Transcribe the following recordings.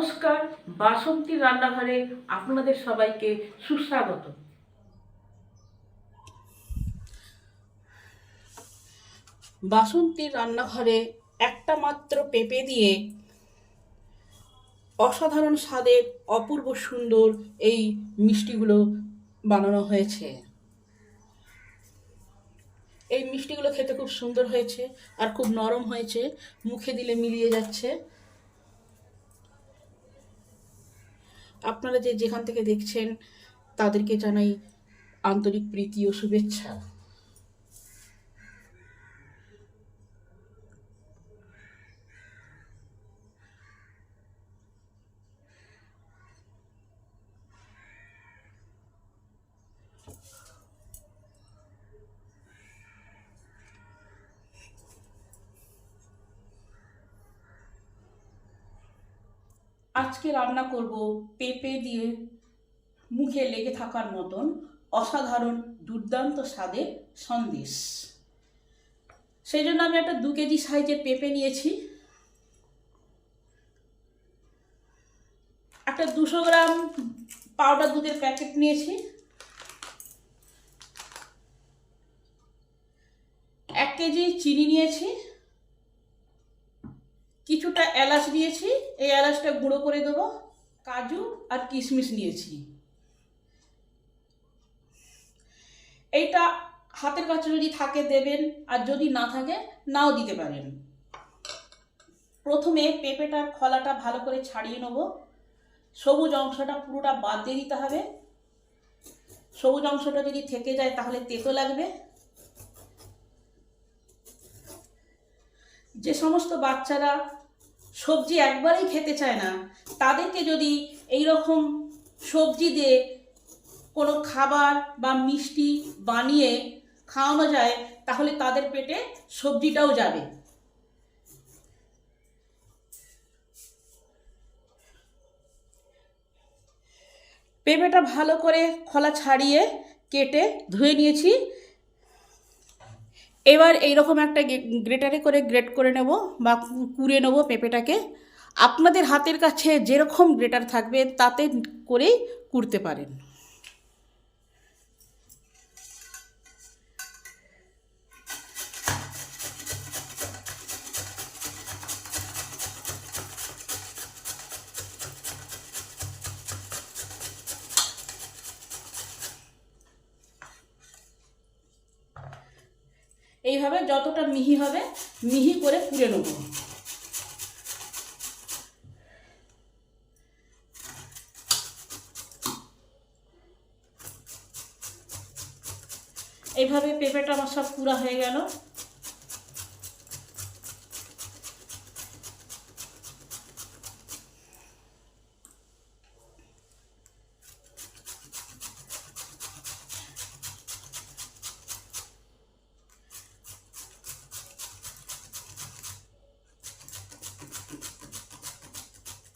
নমস্কার, বাসন্তী রান্নাঘরে আপনাদের সবাইকে সুস্বাগত। বাসন্তীর রান্নাঘরে একটা মাত্র পেঁপে দিয়ে অসাধারণ স্বাদের অপূর্ব সুন্দর এই মিষ্টিগুলো বানানো হয়েছে। এই মিষ্টিগুলো খেতে খুব সুন্দর হয়েছে আর খুব নরম হয়েছে, মুখে দিলে মিলিয়ে যাচ্ছে। আপনারা যে যেখান থেকে দেখছেন তাদেরকে জানাই আন্তরিক প্রীতি ও শুভেচ্ছা। আজকে রান্না করব পেঁপে দিয়ে মুখে লেগে থাকার মতন অসাধারণ দুর্দান্ত স্বাদের সন্দেশ। সেই জন্য আমি একটা দু কেজি সাইজের পেঁপে নিয়েছি। একটা দুশো গ্রাম পাউডার দুধের প্যাকেট নিয়েছি। এক কেজি চিনি নিয়েছি। কিছুটা এলাচ নিয়েছি, এই এলাচটা গুঁড়ো করে দেবো, কাজু আর কিশমিশ নিয়েছি। এইটা হাতের কাছে যদি থাকে দেবেন, আর যদি না থাকে, নাও দিতে পারেন। প্রথমে পেঁপেটার খলাটা ভালো করে ছাড়িয়ে নেব। সবুজ অংশটা পুরোটা বাদ দিয়ে দিতে হবে। সবুজ অংশটা যদি থেকে যায়, তাহলে তেতো লাগবে। যে সমস্ত বাচ্চারা সবজি একবারেই খেতে চায় না। তাদেরকে যদি এই রকম সবজি দিয়ে কোনো খাবার বা মিষ্টি বানিয়ে খাওয়ানো যায়, তাহলে তাদের পেটে সবজিটাও যাবে। পেঁপেটা ভালো করে খোলা ছাড়িয়ে কেটে ধুয়ে নিয়েছি। এবার এইরকম একটা গ্রেটারে করে গ্রেট করে নেব বা কুড়ে নেব পেঁপেটাকে। আপনাদের হাতের কাছে যেরকম গ্রেটার থাকবে, তাতে করেই কুড়তে পারেন। এইভাবে যতটা মিহি হবে, মিহি করে পুড়ে নেব। এইভাবে পেঁপেটা আমার সব পুরা হয়ে গেল।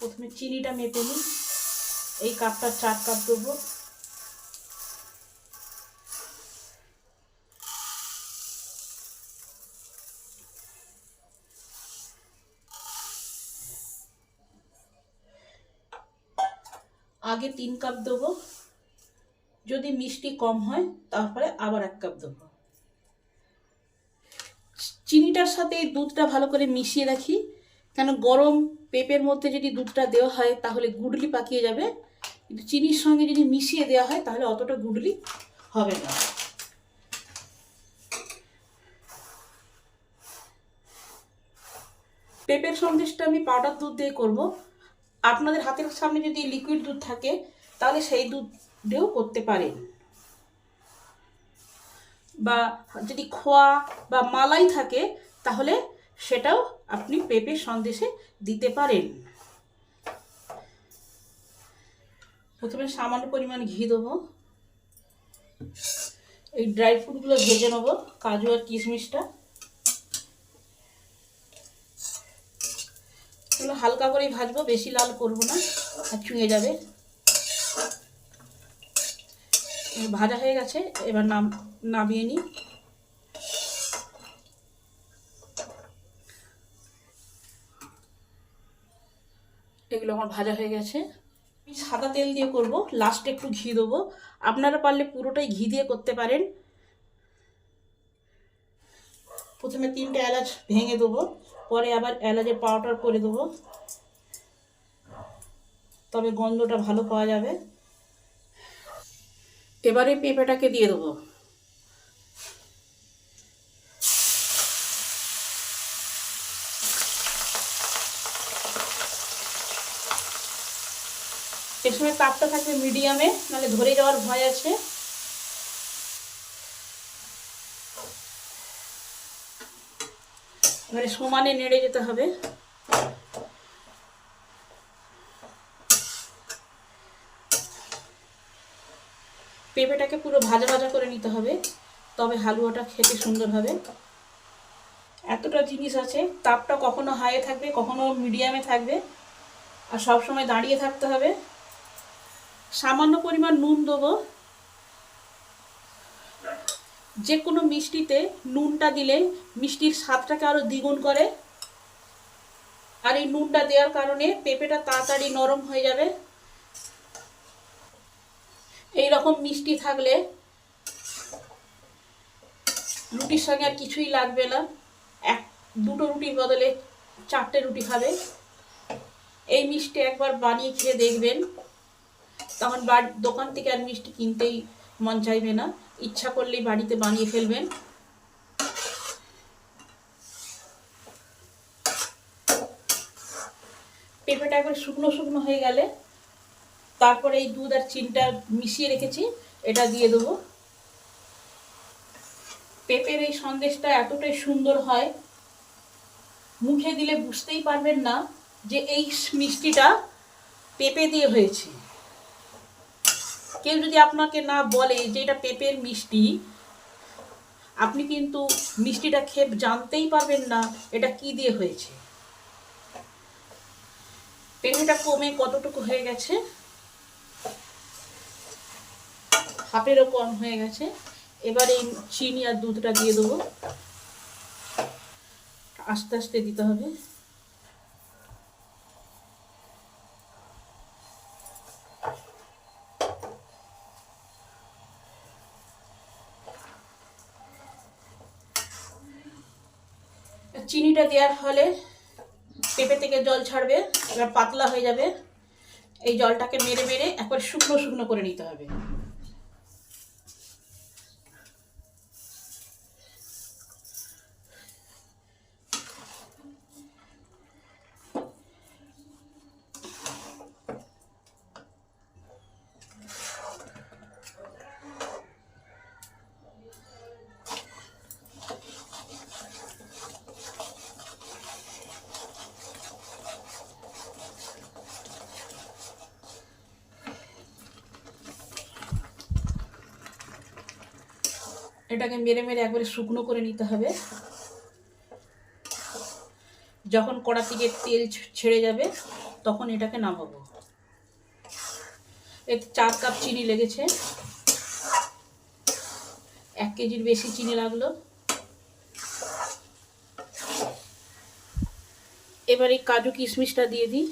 প্রথমে চিনিটা মেপে নিই। এই কাপটা চার কাপ দেবো। আগে তিন কাপ দেবো। যদি মিষ্টি কম হয়, তারপরে আবার এক কাপ দেবো। চিনিটার সাথে দুধটা ভালো করে মিশিয়ে রাখি। কেন গরম পেঁপের মধ্যে যদি দুধটা দেওয়া হয়, তাহলে গুডলি পাকিয়ে যাবে। কিন্তু চিনির সঙ্গে যদি মিশিয়ে দেওয়া হয়, তাহলে অতটা গুডলি হবে না। পেঁপের সন্দেশটা আমি পাউডার দুধ দিয়ে করব। আপনাদের হাতের সামনে যদি লিকুইড দুধ থাকে, তাহলে সেই দুধ দিয়েও করতে পারেন। বা যদি খোয়া বা মালাই থাকে, তাহলে সেটাও আপনি পেঁপের সন্দেশে দিতে পারেন। প্রথমে সামান্য পরিমাণ ঘি দেবো। এই ড্রাই ফ্রুটগুলো ভেজে নেব, কাজু আর কিশমিশটা। এগুলো হালকা করেই ভাজবো, বেশি লাল করব না, আর চুঁয়ে যাবে। ভাজা হয়ে গেছে, এবার নাম নামিয়ে নিই। এগুলো আমার ভাজা হয়ে গেছে। আমি সাদা তেল দিয়ে করব লাস্টে একটু ঘি দেবো। আপনারা পারলে পুরোটাই ঘি দিয়ে করতে পারেন। প্রথমে তিনটে এলাচ ভেঙে দেবো, পরে আবার এলাচের পাউডার করে দেবো। তবে গন্ধটা ভালো পাওয়া যাবে। এবারে পেঁপেটাকে দিয়ে দেবো। এর সময় তাপটা থাকবে মিডিয়ামে, নাহলে ধরে যাওয়ার ভয় আছে। এবারে সমানে নেড়ে যেতে হবে। পেঁপেটাকে পুরো ভাজা ভাজা করে নিতে হবে, তবে হালুয়াটা খেতে সুন্দর হবে। এতটা জিনিস আছে, তাপটা কখনো হাইয়ে থাকবে, কখনো মিডিয়ামে থাকবে, আর সব সময় দাঁড়িয়ে থাকতে হবে। সামান্য পরিমাণ নুন দেবো। যে কোনো মিষ্টিতে নুনটা দিলে মিষ্টির স্বাদটাকে আরও দ্বিগুণ করে। আর এই নুনটা দেওয়ার কারণে পেঁপেটা তাড়াতাড়ি নরম হয়ে যাবে। এই রকম মিষ্টি থাকলে রুটির সঙ্গে আর কিছুই লাগবে না। এক, দুটো রুটির বদলে চারটে রুটি খাবে এই মিষ্টি একবার বানিয়ে খেয়ে দেখবেন। তখন বাড়ি দোকান থেকে আর মিষ্টি কিনতেই মন চাইবে না। ইচ্ছা করলেই বাড়িতে বানিয়ে ফেলবেন। পেঁপেটা একবার শুকনো শুকনো হয়ে গেলে তারপরে এই দুধ আর চিনিটা মিশিয়ে রেখেছি, এটা দিয়ে দেবো। পেঁপের এই সন্দেশটা এতটাই সুন্দর হয়, মুখে দিলে বুঝতেই পারবেন না যে এই মিষ্টিটা পেঁপে দিয়ে হয়েছে। কেউ যদি আপনাকে না বলে যে এটা পেঁপের মিষ্টি, আপনি কিন্তু মিষ্টিটা খেপ জানতেই পারবেন না এটা কি দিয়ে হয়েছে। পেঁপেটা কমে কতটুকু হয়ে গেছে? হাফেরও কম হয়ে গেছে। এবার এই চিনি আর দুধটা দিয়ে দেবো। আস্তে আস্তে দিতে হবে। চিনিটা দেওয়ার ফলে পেঁপে থেকে জল ছাড়বে, এবার পাতলা হয়ে যাবে। এই জলটাকে মেরে মেরে একবার শুকনো শুকনো করে নিতে হবে। এটাকে মেরে মেরে একবারে শুকনো করে নিতে হবে। যখন কড়া থেকে তেল ছেড়ে যাবে, তখন এটাকে নামাবো। এতে চার কাপ চিনি লেগেছে। এক কেজির বেশি চিনি লাগল। এবার এই কাজু কিশমিশটা দিয়ে দিই।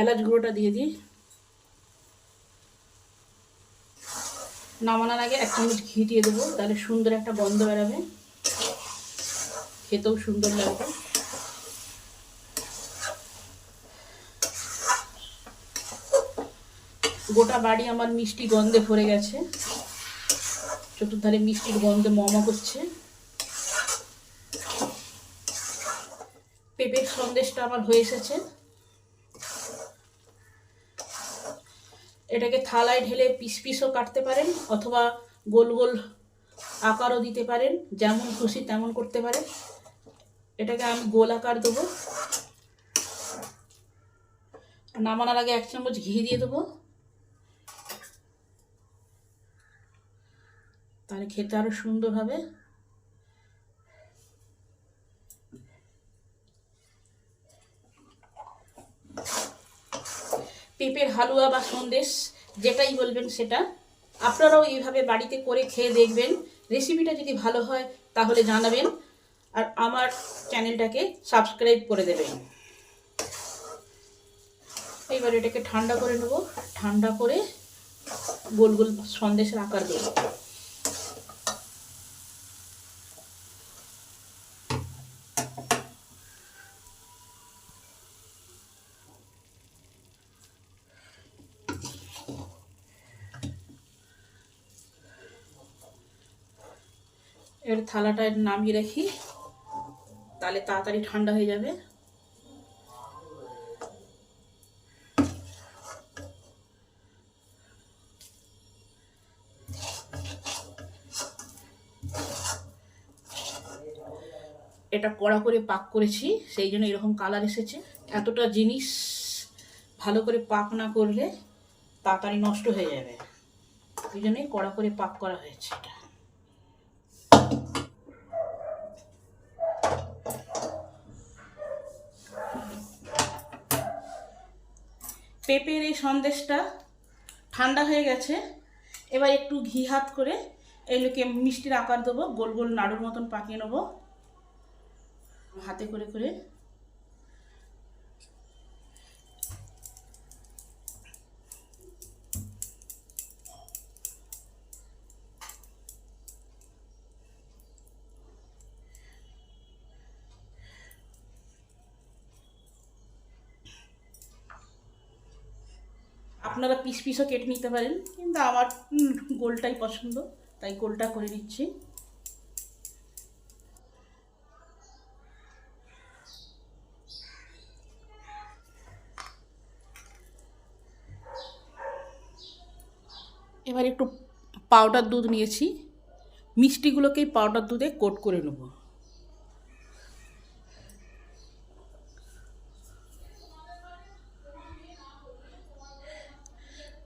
এলাচ গুঁড়োটা দিয়ে দিই। নামানোর আগে এক চামচ ঘি দিয়ে দেবো, তাহলে সুন্দর একটা গন্ধ বেরাবে। খেতেও সুন্দর লাগবে। গোটা বাড়ি আমার মিষ্টি গন্ধে ভরে গেছে। চতুর্ধারে মিষ্টির গন্ধে মমা করছে। পেঁপের সন্দেশটা আমার হয়ে এসেছে। এটাকে থালায় ঢেলে পিস পিসও কাটতে পারেন অথবা গোল গোল আকারও দিতে পারেন, যেমন খুশি তেমন করতে পারেন। এটাকে আমি গোল আকার দেবো। নামানোর আগে এক চামচ ঘি দিয়ে দেবো। তাহলে খেতে আরও সুন্দর হবে। পেঁপের হালুয়া বা সন্দেশ, যেটাই বলবেন সেটা। আপনারাও এইভাবে বাড়িতে করে খেয়ে দেখবেন। রেসিপিটা যদি ভালো হয়, তাহলে জানাবেন। আর আমার চ্যানেলটাকে সাবস্ক্রাইব করে দেবেন। এইবার এটাকে ঠান্ডা করে নেব। ঠান্ডা করে গোল গোল সন্দেশের আকার দেবো এর থালাটা নামিয়ে রাখি। তাহলে তাড়াতাড়ি ঠান্ডা হয়ে যাবে। এটা কড়া করে পাক করেছি, সেই জন্য এরকম কালার এসেছে। এতটা জিনিস ভালো করে পাক না করলে তাড়াতাড়ি নষ্ট হয়ে যাবে। ওই জন্যই কড়া করে পাক করা হয়েছে এটা। পেঁপের এই সন্দেশটা ঠান্ডা হয়ে গেছে। এবার একটু ঘি হাত করে এগুলোকে মিষ্টির আকার দেবো, গোল গোল নাড়ুর মতন পাকিয়ে নেব। হাতে করে করে আপনারা পিস পিসও কেটে নিতে পারেন। কিন্তু আমার গোলটাই পছন্দ, তাই গোলটা করে নিচ্ছি। এবার একটু পাউডার দুধ নিয়েছি। মিষ্টিগুলোকেই পাউডার দুধে কোট করে নেব।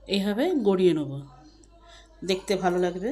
এইভাবে গড়িয়ে নেব। দেখতে ভালো লাগবে।